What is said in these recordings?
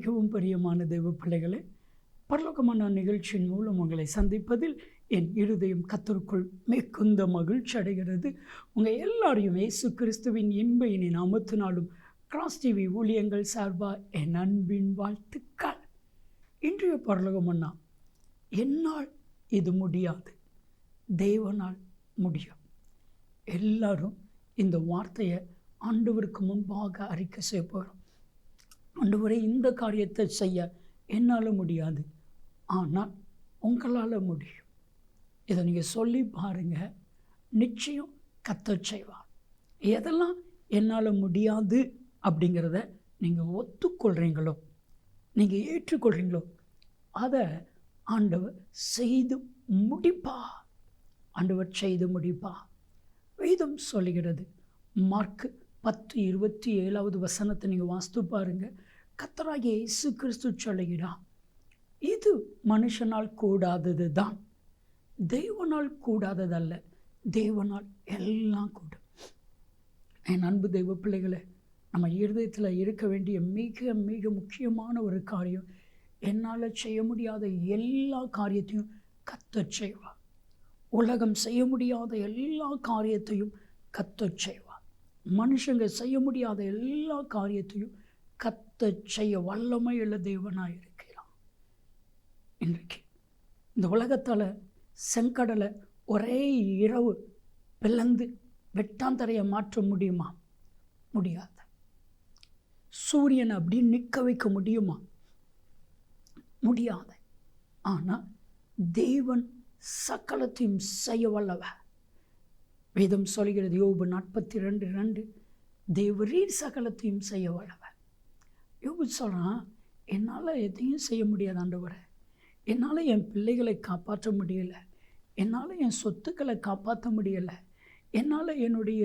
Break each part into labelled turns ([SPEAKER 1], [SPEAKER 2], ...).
[SPEAKER 1] மிகவும் பிரியமான தெய்வ பிள்ளைகளே பரலோகமான நிகழ்ச்சியின் மூலம் உங்களை சந்திப்பதில் என் இருதயம் கத்தருக்குள் மிகுந்த மகிழ்ச்சி அடைகிறது. உங்கள் எல்லாரையும் இயேசு கிறிஸ்துவின் இன்ப இனி நாமத்தினாலும் கிராஸ் டிவி ஊழியங்கள் சார்பாக என் அன்பின் வாழ்த்துக்கள். இன்றைய பரலோகமன்னா என்னால் இது முடியாது தேவனால் முடியும். எல்லாரும் இந்த வார்த்தையை ஆண்டவருக்கு முன்பாக அறிக்கை செய்ய போகிறோம் ஆண்டவரே இந்த காரியத்தை செய்ய என்னால் முடியாது. ஆனால் உங்களால் முடியும். இதை நீங்கள் சொல்லி பாருங்கள் நிச்சயம் கத்த செய்வார். எதெல்லாம் என்னால் முடியாது அப்படிங்கிறத நீங்கள் ஒத்துக்கொள்கிறீங்களோ நீங்கள் ஏற்றுக்கொள்கிறீங்களோ அதை ஆண்டவர் செய்து முடிப்பா. ஆண்டவர் செய்து முடிப்பா. வேதம் சொல்லுகிறது மார்க்கு பத்து இருபத்தி ஏழாவது வசனத்தை நீங்கள் வாஸ்து பாருங்க. கத்தராகிய இயேசு கிறிஸ்து சொல்லுகிறான் இது மனுஷனால் கூடாதது தான் தெய்வனால் கூடாததல்ல தேவனால் எல்லாம் கூடும் என் அன்பு தெய்வ பிள்ளைகளை நம்ம இருதயத்தில் இருக்க வேண்டிய மிக மிக முக்கியமான ஒரு காரியம் என்னால் செய்ய முடியாத எல்லா காரியத்தையும் கத்தச் செய்வார். உலகம் செய்ய முடியாத எல்லா காரியத்தையும் கத்தச் செய்வார். மனுஷங்க செய்ய முடியாத எல்லா காரியத்தையும் கத்த செய்ய வல்லமை உள்ள தேவனாக இருக்கிறான் இன்றைக்கு இந்த உலகத்தால் செங்கடலை ஒரே இரவு பிளந்து வெட்டாந்தரையை மாற்ற முடியுமா? முடியாது. சூரியனை அப்படி நிற்க வைக்க முடியுமா? முடியாது. ஆனால் தேவன் சகலத்தையும் செய்ய வல்லவர். வேதம் சொல்கிறது யோபு நாற்பத்தி ரெண்டு ரெண்டு தேவரீர் சகலத்தையும் செய்ய வல்லவர். யோபு சொல்கிறான் என்னால் எதையும் செய்ய முடியாது ஆண்டவரை. என்னால் என் பிள்ளைகளை காப்பாற்ற முடியலை. என்னால் என் சொத்துக்களை காப்பாற்ற முடியலை. என்னால் என்னுடைய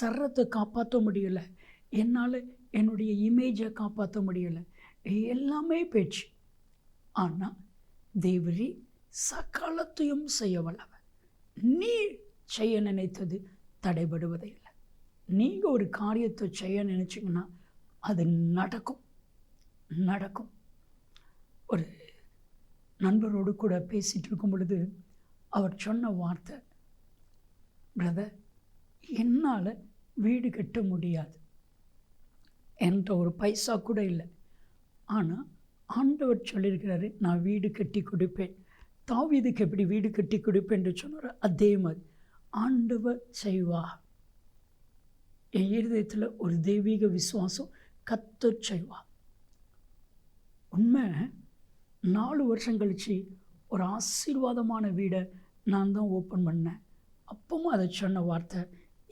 [SPEAKER 1] சரத்தை காப்பாற்ற முடியலை. என்னால் என்னுடைய இமேஜை காப்பாற்ற முடியலை. எல்லாமே பேச்சு ஆனால் தேவரி சகலத்தையும் செய்ய வல்லவர். நீ செய்ய நினைத்தது தடைபடுவதே இல்லை. நீங்கள் ஒரு காரியத்தை செய்ய நினச்சிங்கன்னா அது நடக்கும். நடக்கும். ஒரு நண்பரோடு கூட பேசிகிட்டு இருக்கும் பொழுது அவர் சொன்ன வார்த்தை பிரதர் என்னால் வீடு கட்ட முடியாது. என்கிட்ட ஒரு பைசா கூட இல்லை. ஆனால் ஆண்டவர் சொல்லியிருக்கிறாரு நான் வீடு கட்டி கொடுப்பேன். தாவீதுக்கு எப்படி வீடு கட்டி கொடுப்பேன் என்று சொன்னார் அதே மாதிரி. ஆண்டவர் செய்வா என் இருதயத்தில் ஒரு தெய்வீக விசுவாசம் கத்தர் செய்வா உண்மை நாலு வருஷம் கழித்து ஒரு ஆசீர்வாதமான வீடை நான் தான் ஓப்பன் பண்ணேன். அப்பவும் அதை சொன்ன வார்த்தை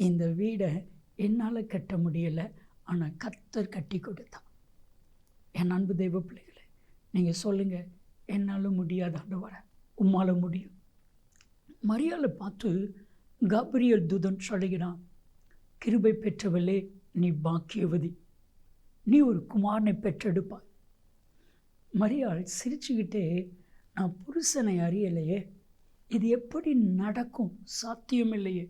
[SPEAKER 1] இந்த வீடை என்னால் கட்ட முடியலை ஆனால் கத்தர் கட்டி கொடுத்தான். என் அன்பு தெய்வ பிள்ளைகளை நீங்கள் சொல்லுங்கள் என்னால் முடியாது வர உம்மால் முடியும். மரியாதை பார்த்து காபிரியல் தூதன் சொல்லுகிறான் கிருபை பெற்றவளே நீ பாக்கியவதி. நீ ஒரு குமாரனை பெற்றெடுப்பாய். மரியாள் சிரிச்சுக்கிட்டே நான் புருஷனை அறியலையே. இது எப்படி நடக்கும்? சாத்தியமில்லையே.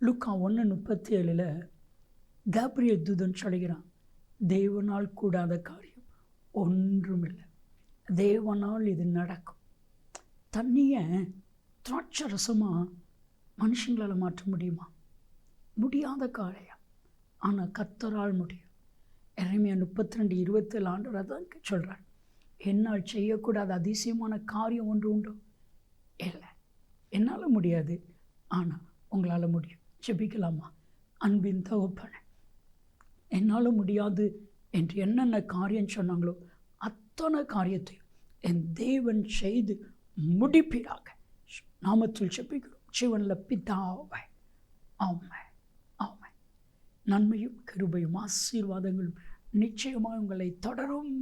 [SPEAKER 1] லுக்கா ஒன்று முப்பத்தி ஏழில் கேப்ரியல் தூதன் சொல்கிறான் தேவனால் கூடாத காரியம் ஒன்றுமில்லை. தேவனால் இது நடக்கும். தண்ணியை திராட்சை ரசமாக மனுஷங்களால் மாற்ற முடியுமா? முடியாத காரியம் ஆனால் கத்தரால் முடியும். இறைமையா முப்பத்தி ரெண்டு இருபத்தேழு ஆண்டு தான் சொல்கிறார் என்னால் செய்யக்கூடாத அதிசயமான காரியம் ஒன்று உண்டோ? இல்லை. என்னால் முடியாது. ஆனால் உங்களால் முடியும். ஜெபிக்கலாமா? அன்பின் தகப்பன என்னால் முடியாது என்று என்னென்ன காரியம் சொன்னாங்களோ அத்தனை காரியத்தையும் என் தேவன் செய்து முடிப்பீராக. நாமத்தில் செப்பிக்கிறோம் சிவனில் பிதாவை ஆமை ஆமை நன்மையும் கிருபையும் ஆசீர்வாதங்களும் நிச்சயமாக உங்களை தொடரும்.